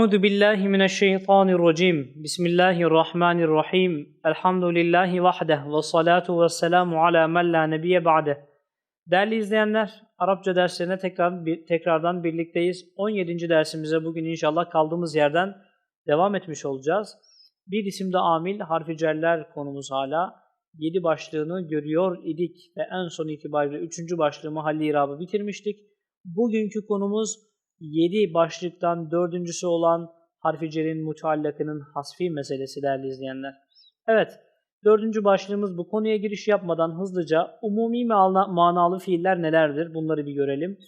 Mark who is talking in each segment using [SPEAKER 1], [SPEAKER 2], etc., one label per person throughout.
[SPEAKER 1] Euzu billahi mineşşeytanirracim. Bismillahirrahmanirrahim. Elhamdülillahi vahdeh ve salatu ve selamu ala men la nebiye ba'de. Değerli izleyenler, Arapça derslerine tekrar tekrardan birlikteyiz. 17. dersimize bugün inşallah kaldığımız yerden devam etmiş olacağız. Bir isimde amil, harfi celler konumuz hala. 7 başlığını görüyor idik ve en son itibariyle 3. başlığı mahalli irabı bitirmiştik. Bugünkü konumuz 7 başlıktan dördüncüsü olan harfi cerin muteallakının hasfi meselesi değerli izleyenler. Evet, dördüncü başlığımız bu konuya giriş yapmadan hızlıca umumi mana- manalı fiiller nelerdir bunları bir görelim.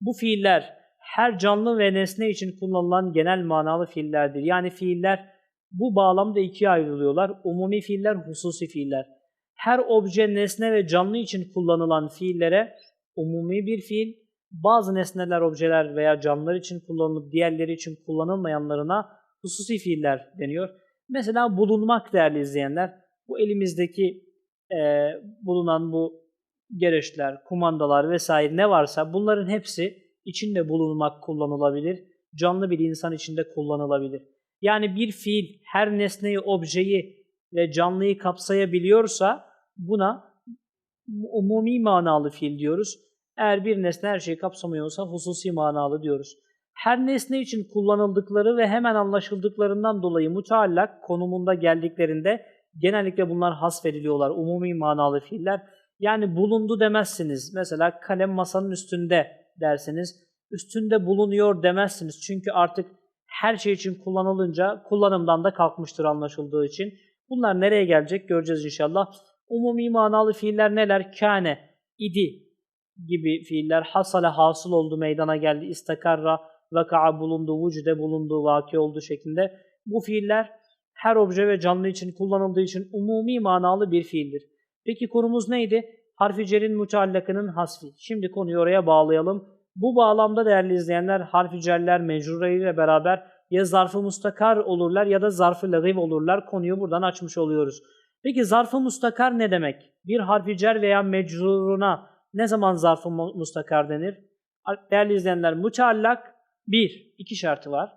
[SPEAKER 1] Bu fiiller her canlı ve nesne için kullanılan genel manalı fiillerdir. Yani fiiller bu bağlamda ikiye ayrılıyorlar. Umumi fiiller, hususi fiiller. Her obje, nesne ve canlı için kullanılan fiillere umumi bir fiil, bazı nesneler, objeler veya canlılar için kullanılıp diğerleri için kullanılmayanlarına hususi fiiller deniyor. Mesela bulunmak değerli izleyenler, bu elimizdeki e, bulunan bu gereçler, kumandalar vesaire ne varsa bunların hepsi içinde bulunmak kullanılabilir. Canlı bir insan içinde kullanılabilir. Yani bir fiil her nesneyi, objeyi ve canlıyı kapsayabiliyorsa buna umumi manalı fiil diyoruz. Eğer bir nesne her şeyi kapsamıyorsa hususi manalı diyoruz. Her nesne için kullanıldıkları ve hemen anlaşıldıklarından dolayı muteallak konumunda geldiklerinde genellikle bunlar hasfediliyorlar. Umumi manalı fiiller. Yani bulundu demezsiniz. Mesela kalem masanın üstünde derseniz üstünde bulunuyor demezsiniz. Çünkü artık her şey için kullanılınca kullanımdan da kalkmıştır anlaşıldığı için. Bunlar nereye gelecek göreceğiz inşallah. Umumi manalı fiiller neler? Kâne, idi gibi fiiller. Hasale hasıl oldu, meydana geldi. İstakarra, vaka'a bulundu, vücude bulundu, vaki oldu şeklinde. Bu fiiller her obje ve canlı için kullanıldığı için umumi manalı bir fiildir. Peki konumuz neydi? Harfi cerin müteallakının hasfi. Şimdi konuyu oraya bağlayalım. Bu bağlamda değerli izleyenler harfi cerler mecrurlarıyla beraber ya zarfı mustakar olurlar ya da zarfı lagıv olurlar. Konuyu buradan açmış oluyoruz. Peki zarfı mustakar ne demek? Bir harfi cer veya mecruruna ne zaman zarfı mu- mustakar denir? Değerli izleyenler müteallak bir, iki şartı var.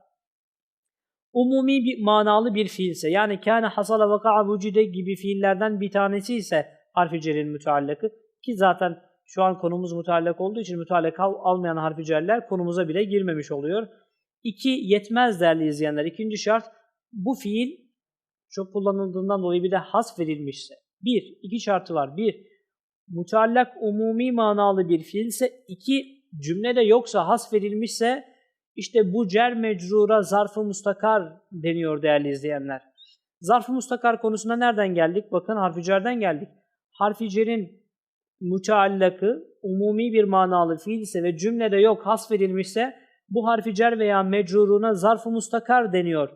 [SPEAKER 1] Umumi bir manalı bir fiilse yani kâne hasala vaka'a vücide gibi fiillerden bir tanesi ise harfi cerin müteallakı ki zaten şu an konumuz müteallak olduğu için müteallak al- almayan harfi cerler konumuza bile girmemiş oluyor. İki, yetmez değerli izleyenler. İkinci şart bu fiil çok kullanıldığından dolayı bir de has verilmişse. Bir, iki şartı var. Bir, muteallak umumi manalı bir fiilse. iki cümlede yoksa has verilmişse işte bu cer mecrura zarfı mustakar deniyor değerli izleyenler. Zarfı mustakar konusuna nereden geldik? Bakın harfi cerden geldik. Harfi cerin müteallakı umumi bir manalı fiil ise ve cümlede yok has verilmişse bu harfi cer veya mecruruna zarfı mustakar deniyor.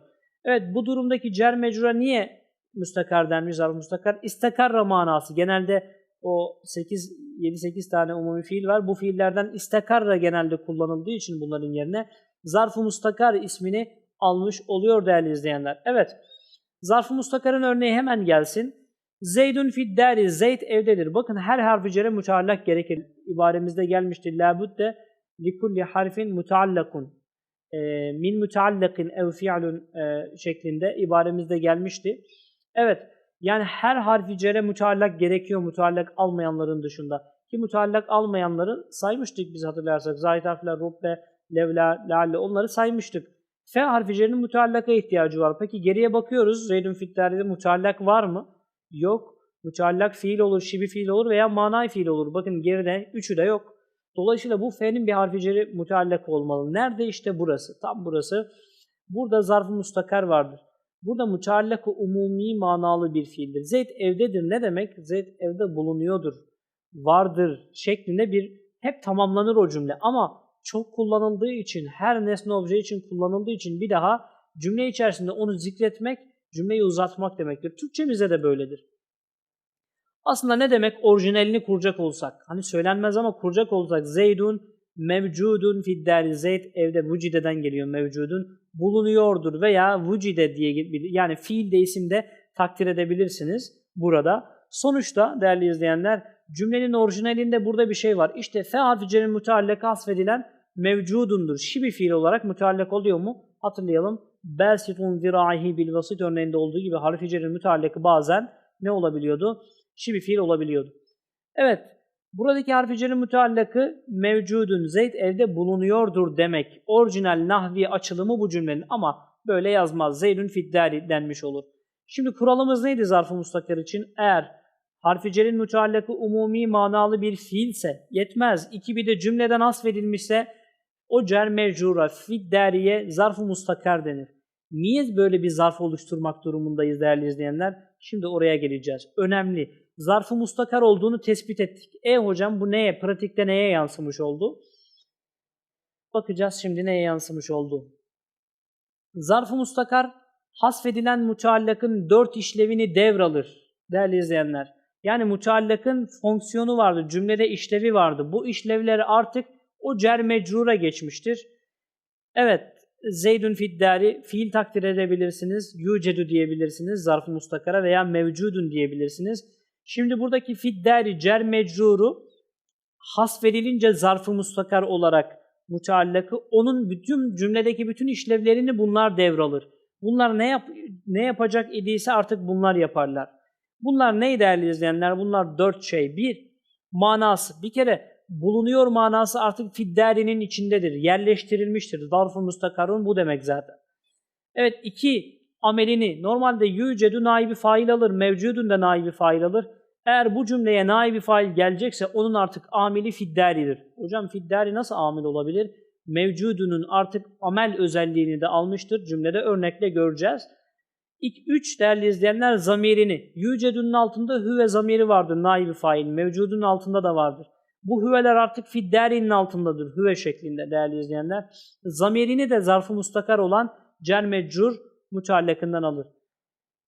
[SPEAKER 1] Evet bu durumdaki cer mecrura niye mustakar denmiş zarf mustakar? İstakarra manası. Genelde o 8 7-8 tane umumi fiil var. Bu fiillerden istakarra genelde kullanıldığı için bunların yerine zarf-ı mustakar ismini almış oluyor değerli izleyenler. Evet. Zarf-ı mustakarın örneği hemen gelsin. Zeydun fiddari. Zeyd evdedir. Bakın her harfi cere müteallak gerekir. İbaremizde gelmiştir. La budde likulli harfin muteallakun. E, min muteallakin ev fi'lun e, şeklinde ibaremizde gelmişti. Evet. Yani her harfi cere müteallak gerekiyor müteallak almayanların dışında. Ki müteallak almayanları saymıştık biz hatırlarsak. Zahid harfler, rubbe, levla, lalle onları saymıştık. F harfi cerinin müteallaka ihtiyacı var. Peki geriye bakıyoruz. Zeydun fitlerde müteallak var mı? Yok. Müteallak fiil olur, şibi fiil olur veya manay fiil olur. Bakın geride üçü de yok. Dolayısıyla bu F'nin bir harfi ceri müteallak olmalı. Nerede? işte burası. Tam burası. Burada zarf-ı mustakar vardır. Burada müteallak umumi manalı bir fiildir. Zeyd evdedir ne demek? Zeyd evde bulunuyordur, vardır şeklinde bir hep tamamlanır o cümle. Ama çok kullanıldığı için, her nesne obje için kullanıldığı için bir daha cümle içerisinde onu zikretmek, cümleyi uzatmak demektir. Türkçemizde de böyledir. Aslında ne demek orijinalini kuracak olsak? Hani söylenmez ama kuracak olsak Zeydun mevcudun fiddari Zeyd evde vücideden geliyor mevcudun bulunuyordur veya vücide diye yani fiil de isimde takdir edebilirsiniz burada. Sonuçta değerli izleyenler cümlenin orijinalinde burada bir şey var. İşte fe harfi cerin müteallak asfedilen mevcudundur. Şibi fiil olarak müteallak oluyor mu? hatırlayalım. Basitun zirahi bil vasit örneğinde olduğu gibi harfi cerin müteallakı bazen ne olabiliyordu? Şibi fiil olabiliyordu. Evet, buradaki harfi cerin müteallakı mevcudun Zeyd evde bulunuyordur demek. Orijinal nahvi açılımı bu cümlenin ama böyle yazmaz. Zeydün fiddari denmiş olur. Şimdi kuralımız neydi zarf-ı mustakar için? Eğer harfi cerin müteallakı umumi manalı bir fiilse yetmez. İki bir de cümleden asfedilmişse o cer mecrura fiddariye zarf-ı mustakar denir. Niye böyle bir zarf oluşturmak durumundayız değerli izleyenler? Şimdi oraya geleceğiz. Önemli. Zarf-ı mustakar olduğunu tespit ettik. E hocam bu neye, pratikte neye yansımış oldu? Bakacağız şimdi neye yansımış oldu. Zarf-ı mustakar hasfedilen muteallakın dört işlevini devralır değerli izleyenler. Yani muteallakın fonksiyonu vardı, cümlede işlevi vardı. Bu işlevleri artık o cer mecrura geçmiştir. Evet, Zeydün fiddari fiil takdir edebilirsiniz. Yücedu diyebilirsiniz zarf-ı mustakara veya mevcudun diyebilirsiniz. Şimdi buradaki fiddari cer mecruru hasfedilince zarf-ı mustakar olarak müteallakı onun bütün cümledeki bütün işlevlerini bunlar devralır. Bunlar ne yap ne yapacak idiyse artık bunlar yaparlar. Bunlar ne değerli izleyenler? Bunlar dört şey. Bir, manası. Bir kere bulunuyor manası artık fiddarinin içindedir. Yerleştirilmiştir. Zarf-ı mustakarun bu demek zaten. Evet iki, amelini. Normalde yücedu naibi fail alır. Mevcudun da naibi fail alır. Eğer bu cümleye naibi fail gelecekse onun artık amili fiddaridir. Hocam fiddari nasıl amil olabilir? Mevcudunun artık amel özelliğini de almıştır. Cümlede örnekle göreceğiz. İlk üç değerli izleyenler zamirini. Yücedunun altında hüve zamiri vardır. Naibi fail. Mevcudun altında da vardır. Bu hüveler artık fiddarinin altındadır. Hüve şeklinde değerli izleyenler. Zamirini de zarfı mustakar olan cer meccur müteallakından alır.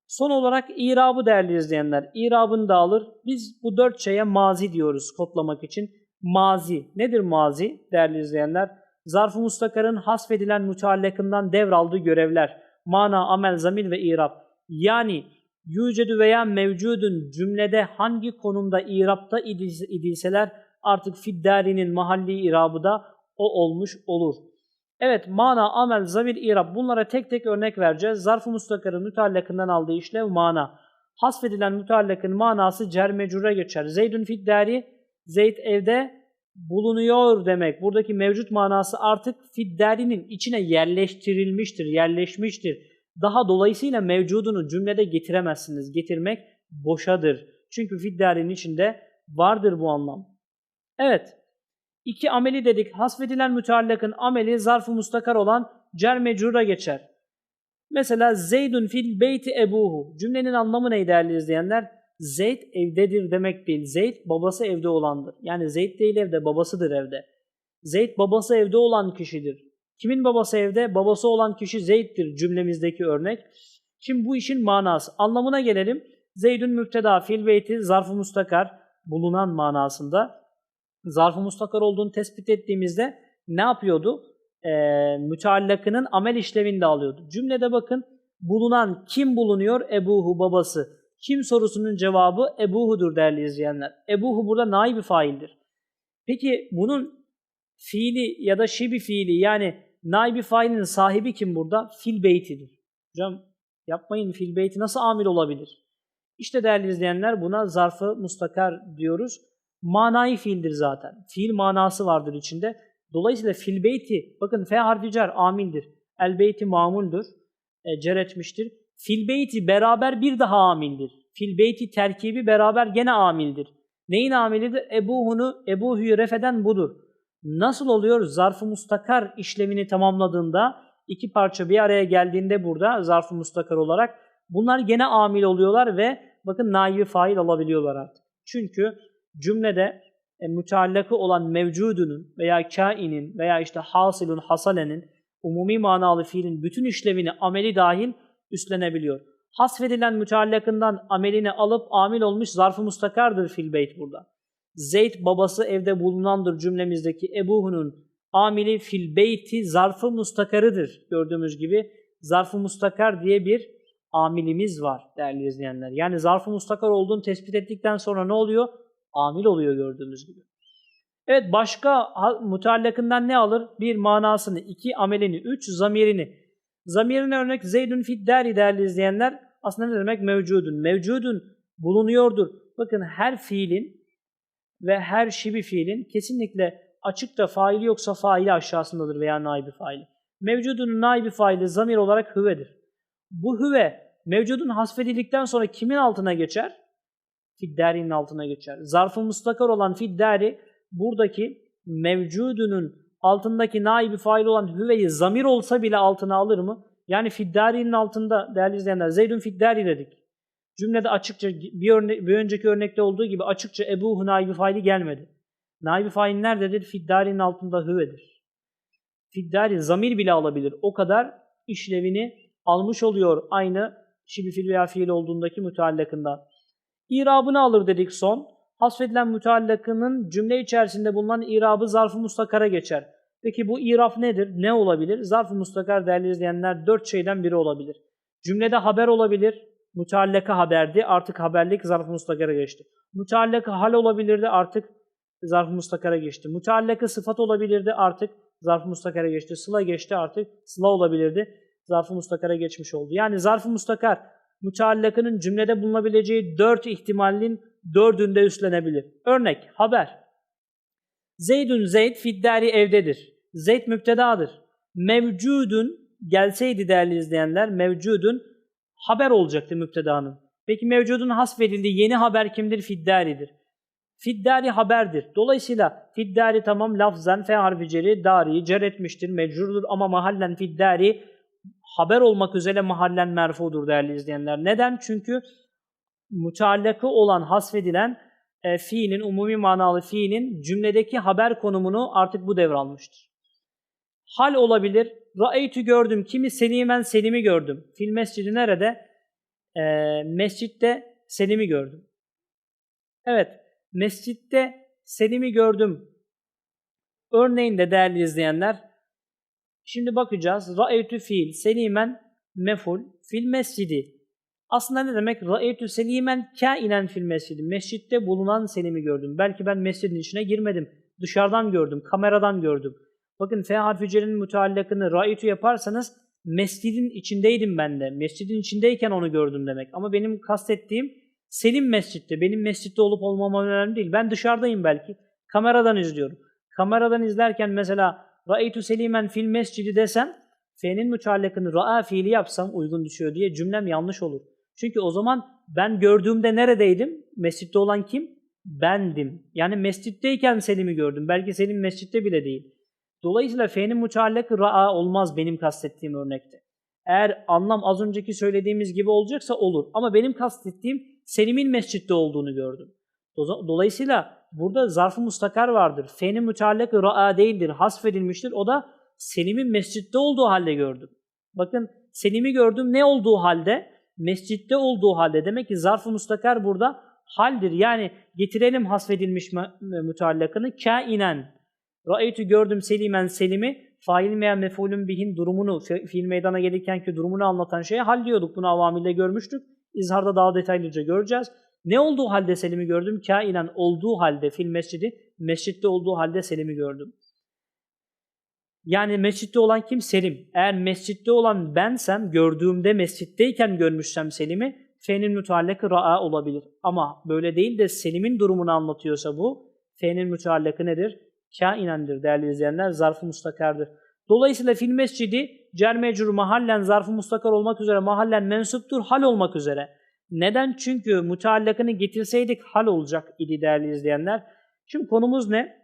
[SPEAKER 1] Son olarak irabı değerli izleyenler. İrabını da alır. Biz bu dört şeye mazi diyoruz kodlamak için. Mazi. Nedir mazi değerli izleyenler? Zarf-ı mustakarın hasfedilen müteallakından devraldığı görevler. Mana, amel, zamir ve irab. Yani yücedu veya mevcudun cümlede hangi konumda irapta idilseler artık fiddarinin mahalli irabı da o olmuş olur. Evet mana, amel, zamir, irab bunlara tek tek örnek vereceğiz. Zarf-ı mustakarın müteallakından aldığı işlev mana. Hasfedilen müteallakın manası cer mecrura geçer. Zeydün fiddari, Zeyd evde bulunuyor demek. Buradaki mevcut manası artık fiddarinin içine yerleştirilmiştir, yerleşmiştir. Daha dolayısıyla mevcudunu cümlede getiremezsiniz. Getirmek boşadır. Çünkü fiddarinin içinde vardır bu anlam. Evet. İki ameli dedik. Hasfedilen müteallakın ameli zarf-ı mustakar olan cer mecrura geçer. Mesela Zeydun fil beyti ebuhu. Cümlenin anlamı ne değerli izleyenler? Zeyd evdedir demek değil. Zeyd babası evde olandır. Yani Zeyd değil evde, babasıdır evde. Zeyd babası evde olan kişidir. Kimin babası evde? Babası olan kişi Zeyd'dir cümlemizdeki örnek. Şimdi bu işin manası. Anlamına gelelim. Zeydün müpteda fil beyti zarf-ı mustakar bulunan manasında. Zarf-ı mustakar olduğunu tespit ettiğimizde ne yapıyordu? Ee, müteallakının amel işlevini de alıyordu. Cümlede bakın bulunan kim bulunuyor? Ebuhu babası. Kim sorusunun cevabı Ebuhu'dur değerli izleyenler. Ebuhu burada naibi faildir. Peki bunun fiili ya da şibi fiili yani naibi failinin sahibi kim burada? Fil beytidir. Hocam yapmayın fil beyti nasıl amil olabilir? İşte değerli izleyenler buna zarfı mustakar diyoruz. Manayı fiildir zaten. Fiil manası vardır içinde. Dolayısıyla fil beyti, bakın fe harfi cer amildir. El beyti mamuldür. E, cer etmiştir. Fil beyti beraber bir daha amildir. Fil beyti terkibi beraber gene amildir. Neyin amilidir? Ebuhunu, ebuhuyu refeden budur. Nasıl oluyor? Zarf-ı mustakar işlemini tamamladığında iki parça bir araya geldiğinde burada zarf-ı mustakar olarak bunlar gene amil oluyorlar ve bakın naibi fail alabiliyorlar artık. Çünkü cümlede e, müteallakı olan mevcudunun veya kainin veya işte hasilun hasalenin umumi manalı fiilin bütün işlevini ameli dahil üstlenebiliyor. Hasfedilen müteallakından amelini alıp amil olmuş zarf-ı mustakardır fil beyt burada. Zeyd babası evde bulunandır cümlemizdeki Ebuhu'nun amili fil beyti zarf-ı mustakarıdır. Gördüğümüz gibi zarf-ı mustakar diye bir amilimiz var değerli izleyenler. Yani zarf-ı mustakar olduğunu tespit ettikten sonra ne oluyor? Amil oluyor gördüğümüz gibi. Evet başka müteallakından ne alır? Bir manasını, iki amelini, üç zamirini. Zamirine örnek Zeydun fiddari değerli izleyenler aslında ne demek? Mevcudun. Mevcudun bulunuyordur. Bakın her fiilin ve her şibi fiilin kesinlikle açıkta faili yoksa faili aşağısındadır veya naibi faili. Mevcudun naibi faili zamir olarak hüvedir. Bu hüve mevcudun hasfedildikten sonra kimin altına geçer? Fiddari'nin altına geçer. Zarfı mustakar olan fiddari buradaki mevcudunun altındaki naibi fail olan hüveyi zamir olsa bile altına alır mı? Yani fiddari'nin altında değerli izleyenler Zeydun fiddari dedik. Cümlede açıkça bir, örne bir önceki örnekte olduğu gibi açıkça Ebu naibi faili gelmedi. Naibi fail nerededir? Fiddari'nin altında hüvedir. Fiddari zamir bile alabilir. O kadar işlevini almış oluyor aynı şibi fiil veya fiil olduğundaki müteallakından. İrabını alır dedik son. Hasfedilen müteallakının cümle içerisinde bulunan irabı zarf-ı mustakara geçer. Peki bu iraf nedir? Ne olabilir? Zarf-ı mustakar değerli izleyenler dört şeyden biri olabilir. Cümlede haber olabilir. Müteallaka haberdi. Artık haberlik zarf-ı mustakara geçti. Müteallaka hal olabilirdi. Artık zarf-ı mustakara geçti. Müteallaka sıfat olabilirdi. Artık zarf-ı mustakara geçti. Sıla geçti artık. Sıla olabilirdi. Zarf-ı mustakara geçmiş oldu. Yani zarf-ı mustakar müteallakının cümlede bulunabileceği dört ihtimalin dördünde üstlenebilir. Örnek, haber. Zeydun Zeyd fiddari evdedir. Zeyd müptedadır. Mevcudun gelseydi değerli izleyenler mevcudun haber olacaktı müptedanın. Peki mevcudun hasfedildiği yeni haber kimdir? Fiddaridir. Fiddari haberdir. Dolayısıyla fiddari tamam lafzan fe harfi ceri dari cer etmiştir, mecrurdur ama mahallen fiddari haber olmak üzere mahallen merfudur değerli izleyenler. Neden? Çünkü müteallakı olan hasfedilen e, fiilin, umumi manalı fiilin cümledeki haber konumunu artık bu devralmıştır. Hal olabilir. Ra'eytü gördüm. Kimi Selimen Selim'i gördüm. Fil mescidi nerede? E, mescitte Selim'i gördüm. Evet. Mescitte Selim'i gördüm. Örneğinde değerli izleyenler Şimdi bakacağız. Ra'eytü fiil, selimen meful, fil mescidi. Aslında ne demek? Ra'eytü selimen kainen fil mescidi. Mescitte bulunan Selim'i gördüm. Belki ben mescidin içine girmedim. Dışarıdan gördüm, kameradan gördüm. Bakın F harfi cerin müteallakını ra'eytü yaparsanız mescidin içindeydim ben de. Mescidin içindeyken onu gördüm demek. Ama benim kastettiğim Selim mescitte. Benim mescitte olup olmamam önemli değil. Ben dışarıdayım belki. Kameradan izliyorum. Kameradan izlerken mesela Ra'eytu selimen fil mescidi desem fe'nin müteallakını ra'a fiili yapsam uygun düşüyor diye cümlem yanlış olur. Çünkü o zaman ben gördüğümde neredeydim? Mescitte olan kim? Bendim. Yani mescitteyken Selim'i gördüm. Belki Selim mescitte bile değil. Dolayısıyla fe'nin müteallakı ra'a olmaz benim kastettiğim örnekte. Eğer anlam az önceki söylediğimiz gibi olacaksa olur. Ama benim kastettiğim Selim'in mescitte olduğunu gördüm. Dolayısıyla burada zarf-ı mustakar vardır. Fe'nin müteallakı ra'a değildir, hasfedilmiştir. O da Selim'in mescitte olduğu halde gördüm. Bakın Selim'i gördüm ne olduğu halde? Mescitte olduğu halde. Demek ki zarf-ı mustakar burada haldir. Yani getirelim hasfedilmiş müteallakını kainen. Ra'eytü gördüm Selimen Selim'i fail veya mefulün bihin durumunu, fiil meydana gelirken ki durumunu anlatan şeye hal diyorduk. Bunu avamilde görmüştük. İzharda daha detaylıca göreceğiz. Ne olduğu halde Selim'i gördüm? Kainen olduğu halde fil mescidi, mescitte olduğu halde Selim'i gördüm. Yani mescitte olan kim? Selim. Eğer mescitte olan bensem, gördüğümde mescitteyken görmüşsem Selim'i, fe'nin müteallakı ra'a olabilir. Ama böyle değil de Selim'in durumunu anlatıyorsa bu, fe'nin müteallakı nedir? Kainendir değerli izleyenler, zarf-ı mustakardır. Dolayısıyla fil mescidi, cer mecrur mahallen zarf-ı mustakar olmak üzere, mahallen mensuptur, hal olmak üzere. Neden? Çünkü müteallakını getirseydik hal olacak idi değerli izleyenler. Şimdi konumuz ne?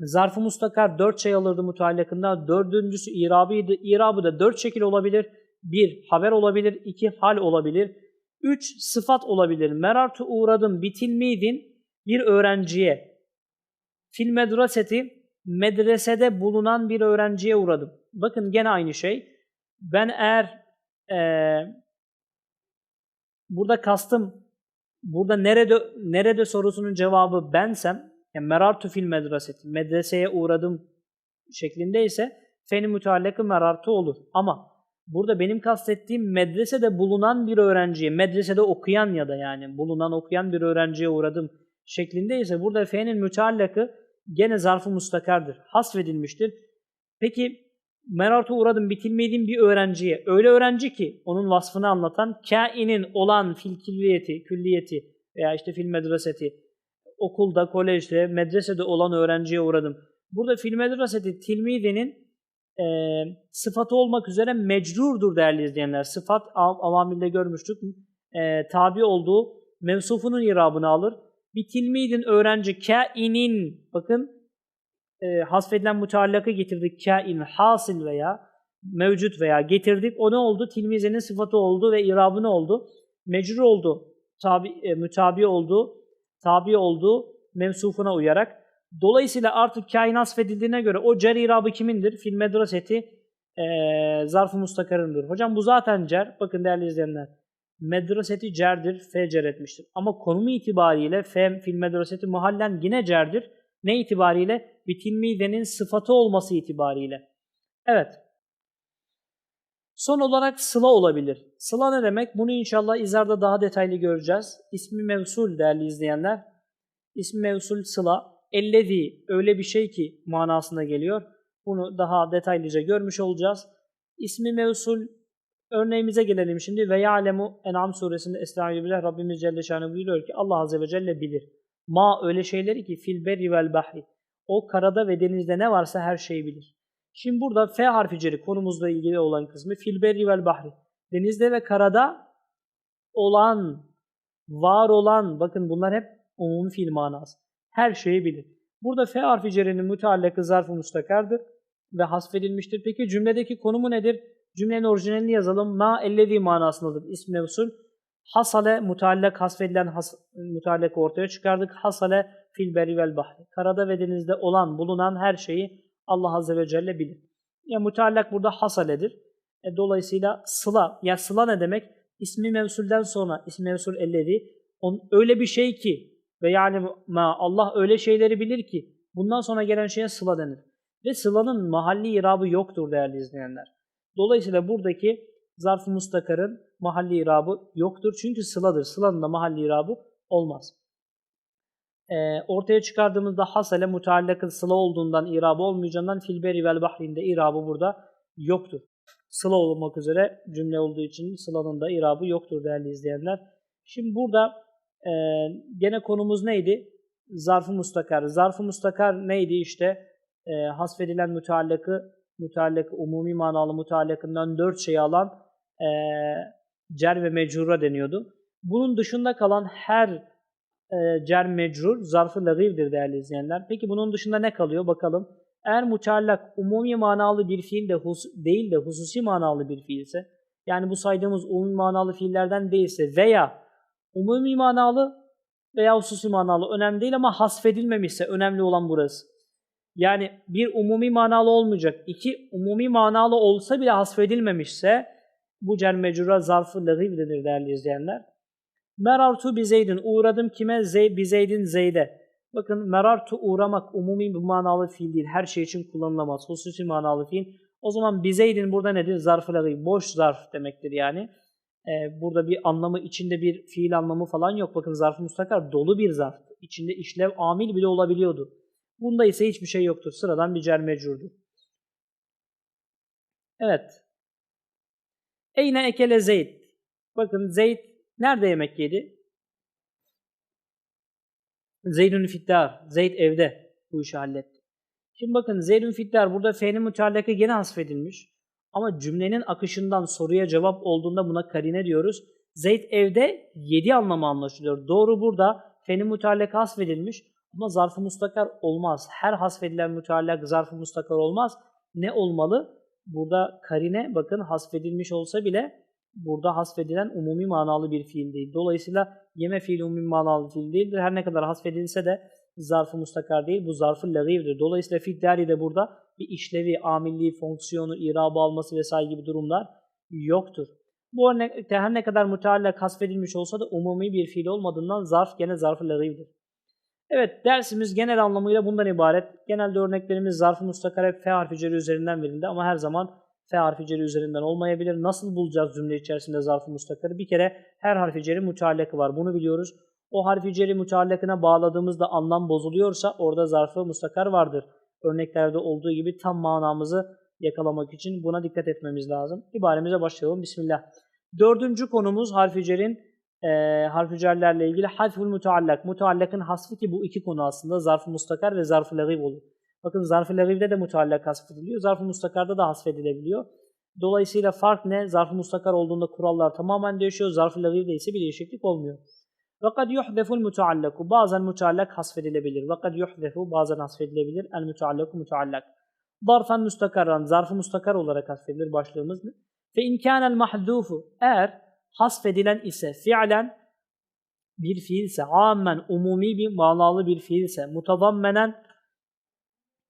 [SPEAKER 1] Zarf-ı mustakar dört şey alırdı müteallakında. Dördüncüsü irabıydı. İrabı da dört şekil olabilir. Bir, haber olabilir. iki hal olabilir. Üç, sıfat olabilir. Merartu uğradım bitilmiydin bir öğrenciye. Fil medreseti, medresede bulunan bir öğrenciye uğradım. Bakın gene aynı şey. Ben eğer ee, burada kastım burada nerede nerede sorusunun cevabı bensem yani merartu fil medreseti medreseye uğradım şeklindeyse feni müteallakı merartu olur. Ama burada benim kastettiğim medresede bulunan bir öğrenciye, medresede okuyan ya da yani bulunan okuyan bir öğrenciye uğradım şeklindeyse burada fe'nin müteallakı gene zarfı mustakardır. Hasfedilmiştir. Peki Merartu uğradım bitilmediğim bir öğrenciye. Öyle öğrenci ki onun vasfını anlatan kainin olan fil külliyeti, külliyeti veya işte fil medreseti okulda, kolejde, medresede olan öğrenciye uğradım. Burada fil medreseti tilmidenin e, sıfatı olmak üzere mecrurdur değerli izleyenler. Sıfat av- avamilde görmüştük. E, tabi olduğu mevsufunun irabını alır. Bir tilmidin öğrenci kainin bakın e, hasfedilen mutallakı getirdik. Kain, hasil veya mevcut veya getirdik. O ne oldu? Tilmizenin sıfatı oldu ve irabı ne oldu? Mecrur oldu. Tabi, e, mütabi oldu. Tabi oldu mevsufuna uyarak. Dolayısıyla artık kain hasfedildiğine göre o cer irabı kimindir? Fil medreseti e, zarf-ı mustakarındır. Hocam bu zaten cer. Bakın değerli izleyenler. Medreseti cerdir. F cer etmiştir. Ama konumu itibariyle F fil medreseti muhallen yine cerdir. Ne itibariyle? Bitilmidenin sıfatı olması itibariyle. Evet. Son olarak sıla olabilir. Sıla ne demek? Bunu inşallah izarda daha detaylı göreceğiz. İsmi mevsul değerli izleyenler. İsmi mevsul sıla. Ellezi öyle bir şey ki manasına geliyor. Bunu daha detaylıca görmüş olacağız. İsmi mevsul örneğimize gelelim şimdi. Ve ya'lemu En'am suresinde Estağfirullah Rabbimiz Celle Şanı buyuruyor ki Allah Azze ve Celle bilir. Ma öyle şeyleri ki fil berri vel bahri. O karada ve denizde ne varsa her şeyi bilir. Şimdi burada F harfi ceri konumuzla ilgili olan kısmı fil berri vel bahri. Denizde ve karada olan, var olan, bakın bunlar hep umumi fiil manası. Her şeyi bilir. Burada F harfi cerinin müteallakı zarf-ı mustakardır ve hasfedilmiştir. Peki cümledeki konumu nedir? Cümlenin orijinalini yazalım. Ma ellezi manasındadır. İsm mevsul. Hasale mutallak hasfedilen has, mutallakı ortaya çıkardık. Hasale fil beri vel bahri. Karada ve denizde olan, bulunan her şeyi Allah Azze ve Celle bilir. Ya mutallak burada hasaledir. E, dolayısıyla sıla, ya sıla ne demek? İsmi mevsulden sonra, ismi mevsul ellezi, on, öyle bir şey ki ve yani ma Allah öyle şeyleri bilir ki bundan sonra gelen şeye sıla denir. Ve sılanın mahalli irabı yoktur değerli izleyenler. Dolayısıyla buradaki zarf-ı mustakarın mahalli irabı yoktur. Çünkü sıladır. Sılanın da mahalli irabı olmaz. Ee, ortaya çıkardığımızda hasale mutallakın sıla olduğundan irabı olmayacağından filberi vel bahrinde irabı burada yoktur. Sıla olmak üzere cümle olduğu için sılanın da irabı yoktur değerli izleyenler. Şimdi burada e, gene konumuz neydi? Zarf-ı mustakar. Zarf-ı mustakar neydi işte? E, hasfedilen müteallakı, müteallak umumi manalı müteallakından dört şeyi alan e, cer ve mecrura deniyordu. Bunun dışında kalan her e, cer mecrur zarf-ı lagivdir değerli izleyenler. Peki bunun dışında ne kalıyor bakalım. Eğer muteallak umumi manalı bir fiil de hus değil de hususi manalı bir fiilse, yani bu saydığımız umumi manalı fiillerden değilse veya umumi manalı veya hususi manalı önemli değil ama hasfedilmemişse önemli olan burası. Yani bir umumi manalı olmayacak. İki umumi manalı olsa bile hasfedilmemişse bu cer mecrura zarf-ı lagıv denir değerli izleyenler. Merartu bi Zeydin. Uğradım kime? Zey, bi Zeydin Zeyd'e. Bakın merartu uğramak umumi bir manalı fiil değil. Her şey için kullanılamaz. Hususi manalı fiil. O zaman bi Zeydin burada nedir? Zarf-ı lagıv. Boş zarf demektir yani. Ee, burada bir anlamı, içinde bir fiil anlamı falan yok. Bakın zarf-ı mustakar dolu bir zarf. İçinde işlev amil bile olabiliyordu. Bunda ise hiçbir şey yoktur. Sıradan bir cer mecurdur. Evet. Eyne ekele Zeyd. Bakın Zeyd nerede yemek yedi? Zeydün fiddar. Zeyd evde bu işi halletti. Şimdi bakın Zeydün fiddar burada fe'nin müteallakı gene hasfedilmiş. Ama cümlenin akışından soruya cevap olduğunda buna karine diyoruz. Zeyd evde yedi anlamı anlaşılıyor. Doğru burada fe'nin müteallakı hasfedilmiş. Ama zarf-ı mustakar olmaz. Her hasfedilen müteallak zarf-ı mustakar olmaz. Ne olmalı? Burada karine bakın hasfedilmiş olsa bile burada hasfedilen umumi manalı bir fiil değil. Dolayısıyla yeme fiili umumi manalı fiil değildir. Her ne kadar hasfedilse de zarf-ı mustakar değil. Bu zarf-ı lagivdir. Dolayısıyla fiddari de burada bir işlevi, amilliği, fonksiyonu, irabı alması vesaire gibi durumlar yoktur. Bu örnekte her ne kadar müteallak hasfedilmiş olsa da umumi bir fiil olmadığından zarf gene zarf-ı lagivdir. Evet dersimiz genel anlamıyla bundan ibaret. Genelde örneklerimiz zarf-ı mustakar hep F harfi ceri üzerinden verildi ama her zaman F harfi ceri üzerinden olmayabilir. Nasıl bulacağız cümle içerisinde zarf-ı mustakarı? Bir kere her harfi ceri müteallakı var. Bunu biliyoruz. O harfi ceri müteallakına bağladığımızda anlam bozuluyorsa orada zarf-ı mustakar vardır. Örneklerde olduğu gibi tam manamızı yakalamak için buna dikkat etmemiz lazım. İbaremize başlayalım. Bismillah. Dördüncü konumuz harf-i cerin e, harfücerlerle ilgili hadful mutuallak. Mutuallakın hasfı ki bu iki konu aslında zarf-ı mustakar ve zarf-ı lagib olur. Bakın zarf-ı lagibde de mutuallak hasfediliyor. Zarf-ı mustakarda da hasfedilebiliyor. Dolayısıyla fark ne? Zarf-ı mustakar olduğunda kurallar tamamen değişiyor. Zarf-ı lagibde ise bir değişiklik olmuyor. Fakat yuhdeful mutuallaku. Bazen mutuallak hasfedilebilir. Fakat yuhdefu bazen hasfedilebilir. El mutuallaku mutuallak. Zarfen müstakarran. Zarfı mustakar olarak hasfedilir başlığımız. Fe imkanel mahzufu. Eğer hasfedilen ise fiilen bir fiilse, ammen umumi bir manalı bir fiilse, mutadammenen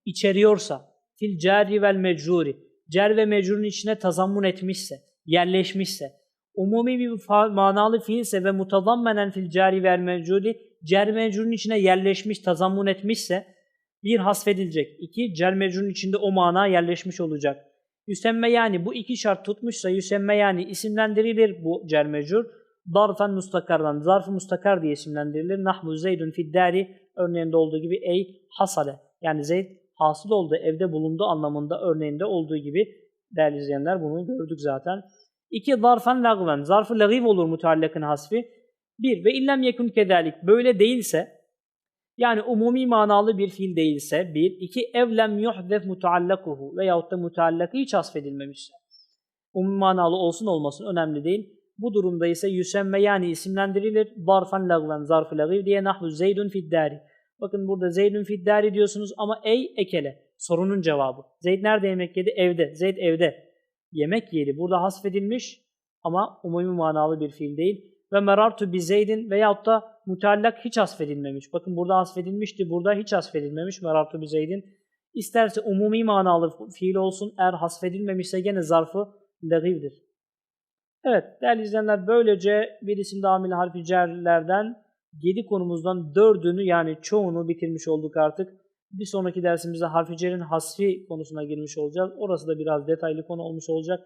[SPEAKER 1] içeriyorsa, fil cari vel mecruri, cer ve mecrurun içine tazammun etmişse, yerleşmişse, umumi bir manalı fiilse ve mutadammenen fil cari vel mecruri, cer mecrurun içine yerleşmiş, tazammun etmişse, bir hasfedilecek. İki, cer mecrurun içinde o mana yerleşmiş olacak. Yüsemme yani bu iki şart tutmuşsa yüsemme yani isimlendirilir bu cer mecrur. Darfen mustakardan, zarf-ı mustakar diye isimlendirilir. Nahmu zeydun fiddari örneğinde olduğu gibi ey hasale. Yani zeyd hasıl oldu, evde bulundu anlamında örneğinde olduğu gibi değerli izleyenler bunu gördük zaten. İki, zarfen lagven. Zarf-ı lagив olur mutallakın hasfi. Bir, ve illem yekun kedalik. Böyle değilse, yani umumi manalı bir fiil değilse, bir. iki evlem yuhdef muteallakuhu veyahut da muteallakı hiç hasfedilmemişse. Umumi manalı olsun olmasın önemli değil. Bu durumda ise yüsemme yani isimlendirilir. Zarfen lagven, zarf-ı lagiv diye nahvu zeydun fiddari. Bakın burada zeydun fiddari diyorsunuz ama ey ekele. Sorunun cevabı. Zeyd nerede yemek yedi? Evde. Zeyd evde. Yemek yedi. Burada hasfedilmiş ama umumi manalı bir fiil değil. Ve merartu bi zeydin veyahut da mutallak hiç hasfedilmemiş. Bakın burada hasfedilmişti. Burada hiç hasfedilmemiş. Merartu bi zeydin. İsterse umumi manalı fiil olsun. Eğer hasfedilmemişse gene zarfı lagivdir. Evet değerli izleyenler böylece bir isimde amil harfi cerlerden 7 konumuzdan 4'ünü yani çoğunu bitirmiş olduk artık. Bir sonraki dersimizde harfi cerin hasfi konusuna girmiş olacağız. Orası da biraz detaylı konu olmuş olacak.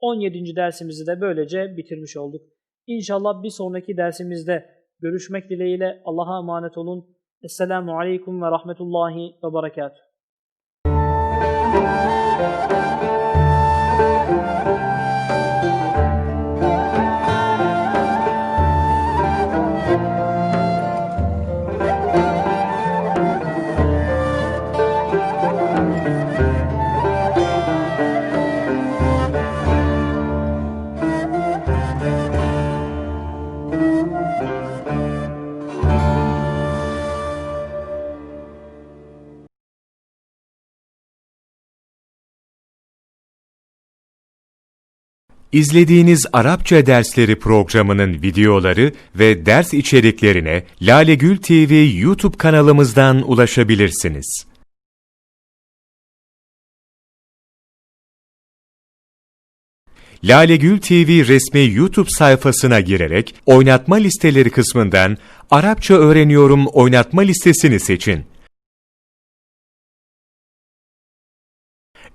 [SPEAKER 1] 17. dersimizi de böylece bitirmiş olduk. İnşallah bir sonraki dersimizde görüşmek dileğiyle Allah'a emanet olun. Esselamu Aleyküm ve Rahmetullahi ve Berekatuhu.
[SPEAKER 2] İzlediğiniz Arapça dersleri programının videoları ve ders içeriklerine Lale Gül TV YouTube kanalımızdan ulaşabilirsiniz. Lale Gül TV resmi YouTube sayfasına girerek oynatma listeleri kısmından Arapça öğreniyorum oynatma listesini seçin.